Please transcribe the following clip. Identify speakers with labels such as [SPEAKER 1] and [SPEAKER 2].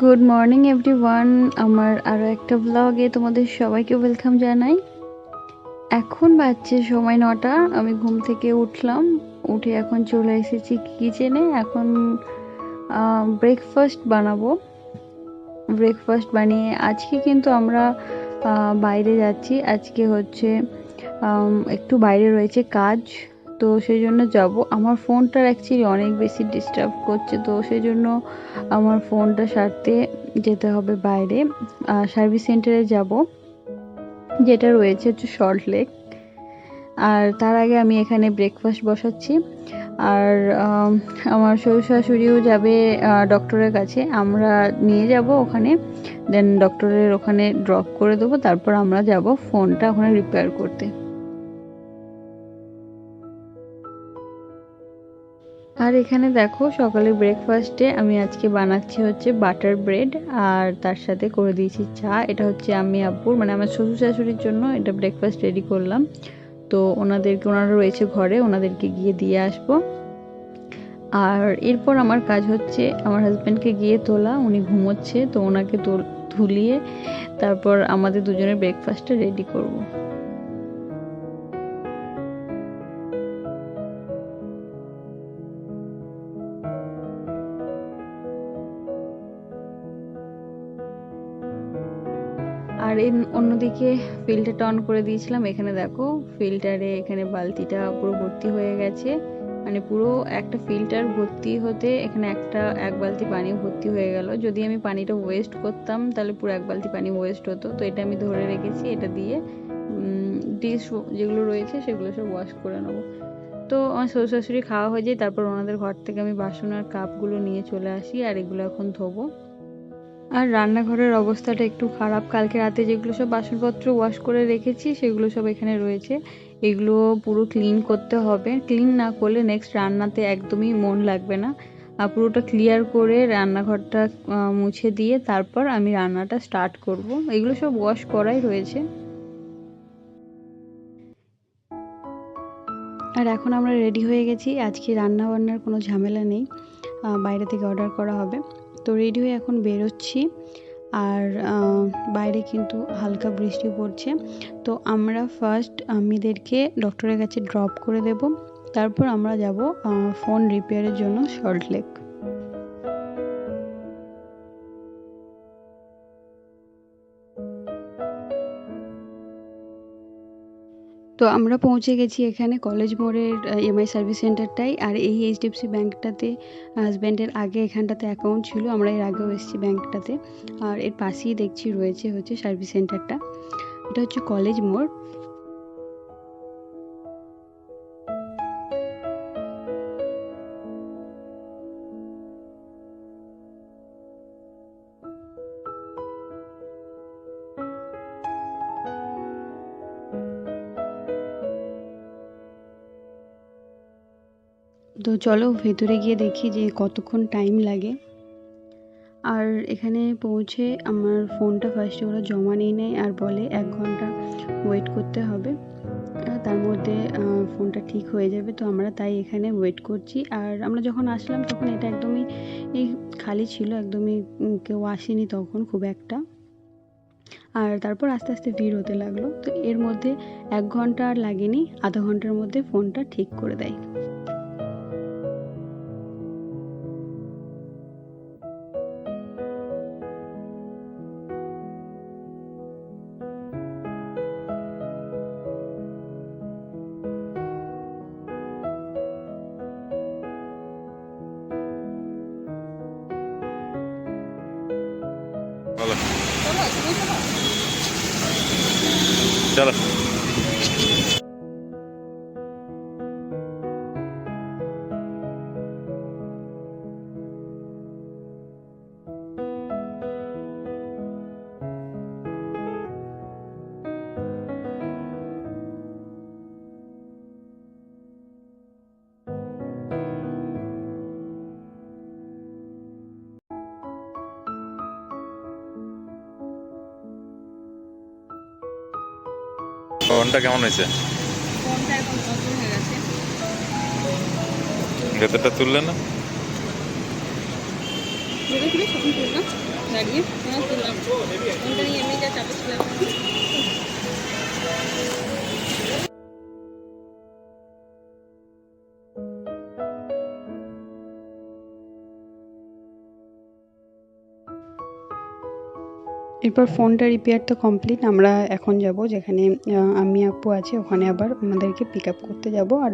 [SPEAKER 1] Good morning everyone আমার আরও একটা ব্লগে তোমাদের সবাইকে ওয়েলকাম জানাই। এখন বাজছে সময় নটা। আমি ঘুম থেকে উঠলাম। উঠে এখন চলে এসেছি কিচেনে এখন ব্রেকফাস্ট বানাবো। ব্রেকফাস্ট বানিয়ে আজকে কিন্তু আমরা বাইরে যাচ্ছি। আজকে হচ্ছে একটু বাইরে রয়েছে কাজ। তো সেই জন্য যাব। আমার ফোনটার অ্যাকচুয়ালি অনেক বেশি ডিস্টার্ব করছে, তো সেই জন্য আমার ফোনটা সারতে যেতে হবে বাইরে। সার্ভিস সেন্টারে যাব, যেটা রয়েছে হচ্ছে সল্ট লেক আর তার আগে আমি এখানে ব্রেকফাস্ট বসাচ্ছি। আর আমার শ্বশুর শাশুড়িও যাবে ডক্টরের কাছে। আমরা নিয়ে যাব ওখানে দেন ডক্টরের ওখানে ড্রপ করে দেবো। তারপর আমরা যাব ফোনটা ওখানে রিপেয়ার করতে। আর এখানে দেখো সকালে ব্রেকফাস্টে আমি আজকে বানাচ্ছি হচ্ছে বাটার ব্রেড আর তার সাথে করে দিয়েছি চা। এটা হচ্ছে আমি আব্বুর মানে আমার শ্বশুর শাশুড়ির জন্য এটা ব্রেকফাস্ট রেডি করলাম। তো ওনাদেরকে, ওনারা রয়েছে ঘরে, ওনাদেরকে গিয়ে দিয়ে আসব। আর এরপর আমার কাজ হচ্ছে, আমার হাজব্যান্ডকে গিয়ে তোলা, উনি ঘুমোচ্ছে, তো ওনাকে তোল তুলিয়ে তারপর আমাদের দুজনের ব্রেকফাস্টটা রেডি করব। আর এর অন্যদিকে ফিল্টারটা অন করে দিয়েছিলাম। এখানে দেখো ফিল্টারে এখানে বালতিটা পুরো ভর্তি হয়ে গেছে। মানে পুরো একটা ফিল্টার ভর্তি হতে এখানে একটা, এক বালতি পানি ভর্তি হয়ে গেল। যদি আমি পানিটা ওয়েস্ট করতাম, তাহলে পুরো এক বালতি পানি ওয়েস্ট হতো। তো এটা আমি ধরে রেখেছি, এটা দিয়ে ডিশ যেগুলো রয়েছে সেগুলো সব ওয়াশ করে নেব। তো আমার শ্বশুর শাশুড়ি খাওয়া হয়ে যায়, তারপর ওনাদের ঘর থেকে আমি বাসন আর কাপগুলো নিয়ে চলে আসি, আর এগুলো এখন ধোবো। আর রান্নাঘরের অবস্থাটা একটু খারাপ। কালকে রাতে যেগুলো সব বাসনপত্র ওয়াশ করে রেখেছি, সেগুলো সব এখানে রয়েছে। এগুলো পুরো ক্লিন করতে হবে। ক্লিন না করলে নেক্সট রান্নাতে একদমই মন লাগবে না। আর পুরোটা ক্লিয়ার করে রান্নাঘরটা মুছে দিয়ে তারপর আমি রান্নাটা স্টার্ট করব। এগুলো সব ওয়াশ করাই রয়েছে। আর এখন আমরা রেডি হয়ে গেছি। আজকে রান্না বান্নার কোনো ঝামেলা নেই। বাইরে থেকে অর্ডার করা হবে। তো রেডি হয়ে এখন বেরোচ্ছি। আর বাইরে কিন্তু হালকা বৃষ্টি পড়ছে। তো আমরা ফার্স্ট আমিদেরকে ডক্টরের কাছে ড্রপ করে দেব। তারপর আমরা যাব ফোন রিপেয়ারের জন্য সল্ট তো আমরা পৌঁছে গেছি এখানে কলেজ মোড়ের এমআই সার্ভিস সেন্টারটাই আর এই এইচডিএফসি ব্যাঙ্কটাতে হাজব্যান্ডের আগে এখানটাতে অ্যাকাউন্ট ছিল, আমরা এর আগেও এসেছি ব্যাঙ্কটাতে আর এর পাশেই দেখছি রয়েছে হচ্ছে সার্ভিস সেন্টারটা। এটা হচ্ছে কলেজ মোড়। তো চলো ভেতরে গিয়ে দেখি যে কতক্ষণ টাইম লাগে। আর এখানে পৌঁছে আমার ফোনটা ফার্স্টে ওরা জমা নিয়ে নেয় আর বলে এক ঘণ্টা ওয়েট করতে হবে। তার মধ্যে ফোনটা ঠিক হয়ে যাবে, তো আমরা তাই এখানে ওয়েট করছি। আর আমরা যখন আসলাম তখন এটা একদমই খালি ছিল, একদমই কেউ আসেনি তখন খুব একটা। আর তারপর আস্তে আস্তে ভিড় হতে লাগল। তো এর মধ্যে এক ঘণ্টা আর লাগেনি, আধা ঘণ্টার মধ্যে ফোনটা ঠিক করে দেয়।
[SPEAKER 2] চলো ফোনটা কেমন হয়েছে?
[SPEAKER 1] হয়ে
[SPEAKER 2] ভেতরটা তুললে না? দাঁড়িয়ে তুললাম।
[SPEAKER 1] এরপর ফোনটা রিপেয়ার তো কমপ্লিট আমরা এখন যাব যেখানে আমি আপু আছে, ওখানে আবার আমাদেরকে পিক আপ করতে যাব। আর